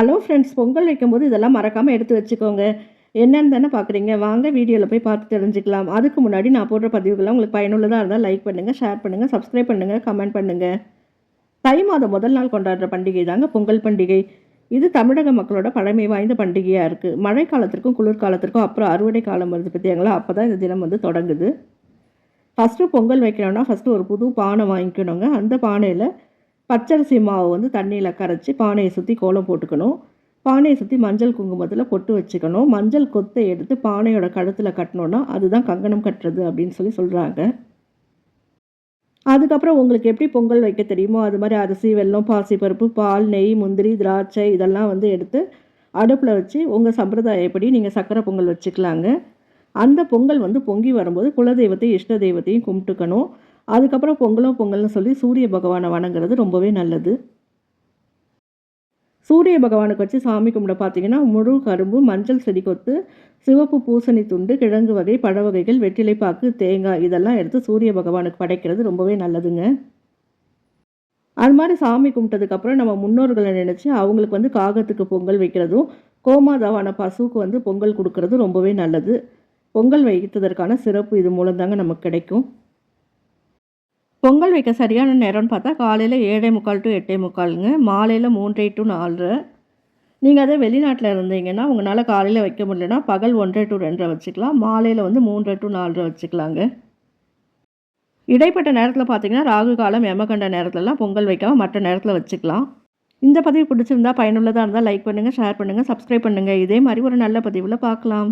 Hello friends Pongal வைக்கும்போது இதெல்லாம் மறக்காமல் எடுத்து வச்சுக்கோங்க. என்னென்னு தானே பார்க்குறீங்க வாங்க வீடியோவில் போய் பார்த்து தெரிஞ்சுக்கலாம். அதுக்கு முன்னாடி நான் போடுற பதிவுகள்லாம் உங்களுக்கு பயனுள்ளதாக இருந்தால் லைக் பண்ணுங்கள் ஷேர் பண்ணுங்கள் சப்ஸ்கிரைப் பண்ணுங்கள் கமெண்ட் பண்ணுங்கள் தை மாதம் முதல் நாள் கொண்டாடுற பண்டிகை தாங்க பொங்கல் பண்டிகை. இது தமிழக மக்களோட பழமை வாய்ந்த பண்டிகையாக இருக்குது மழை காலத்திற்கும் குளிர்காலத்திற்கும் அப்புறம் அறுவடை காலம் வருது பற்றியாங்களா அப்போ தான் இந்த தினம் வந்து தொடங்குது. ஃபஸ்ட்டு பொங்கல் வைக்கணும்னா ஃபஸ்ட்டு ஒரு புது பானை வாங்கிக்கணுங்க. அந்த பானையில் பச்சரிசி மாவு வந்து தண்ணியில் கரைச்சி பானையை சுற்றி கோலம் போட்டுக்கணும். பானையை சுற்றி மஞ்சள் குங்குமத்தில் பொட்டு வச்சுக்கணும். மஞ்சள் கொத்தை எடுத்து பானையோட கழுத்தில் கட்டினோன்னா அதுதான் கங்கணம் கட்டுறது அப்படின்னு சொல்லி சொல்கிறாங்க அதுக்கப்புறம் உங்களுக்கு எப்படி பொங்கல் வைக்க தெரியுமோ அது மாதிரி அரிசி வெல்லம் பாசிப்பருப்பு பால் நெய் முந்திரி திராட்சை இதெல்லாம் வந்து எடுத்து அடுப்பில் வச்சு உங்கள் சம்பிரதாயப்படி நீங்கள் சக்கரை பொங்கல் வச்சுக்கலாங்க. அந்த பொங்கல் வந்து பொங்கி வரும்போது குலதெய்வத்தையும் இஷ்ட தெய்வத்தையும் கும்பிட்டுக்கணும். அதுக்கப்புறம் பொங்கலோ பொங்கல்னு சொல்லி சூரிய பகவானை வணங்குறது ரொம்பவே நல்லது. சூரிய பகவானுக்கு வச்சு சாமி கும்பிட பார்த்தீங்கன்னா முழு கரும்பு மஞ்சள் செடி கொத்து சிவப்பு பூசணி துண்டு கிழங்கு வகை பழ வகைகள் வெற்றிலை பாக்கு தேங்காய் இதெல்லாம் எடுத்து சூரிய பகவானுக்கு படைக்கிறது ரொம்பவே நல்லதுங்க. அது மாதிரி சாமி கும்பிட்டதுக்கப்புறம் நம்ம முன்னோர்களை நினச்சி அவங்களுக்கு வந்து காகத்துக்கு பொங்கல் வைக்கிறதும் கோமாதாவான பசுவுக்கு வந்து பொங்கல் கொடுக்கறதும் ரொம்பவே நல்லது. பொங்கல் வைத்ததற்கான சிறப்பு இது மூலம் தாங்க நமக்கு கிடைக்கும். பொங்கல் வைக்க சரியான நேரம்னு பார்த்தா காலையில் ஏழே முக்கால் டு எட்டே முக்காலுங்க. மாலையில் மூன்றரை டு நாலரை. நீங்கள் அதே வெளிநாட்டில் இருந்தீங்கன்னா உங்களால் காலையில் வைக்க முடியலன்னா பகல் ஒன்றரை டு ரெண்டரை வச்சுக்கலாம். மாலையில் வந்து மூன்றரை டு நாலரை வச்சுக்கலாங்க. இடைப்பட்ட நேரத்தில் பார்த்தீங்கன்னா ராகு காலம் எமகண்ட நேரத்துலலாம் பொங்கல் வைக்காமல் மற்ற நேரத்தில் வச்சுக்கலாம். இந்த பதிவு பிடிச்சிருந்தா பயனுள்ளதாக இருந்தால் லைக் பண்ணுங்கள் ஷேர் பண்ணுங்கள் சப்ஸ்கிரைப் பண்ணுங்கள் இதே மாதிரி ஒரு நல்ல பதிவில் பார்க்கலாம்.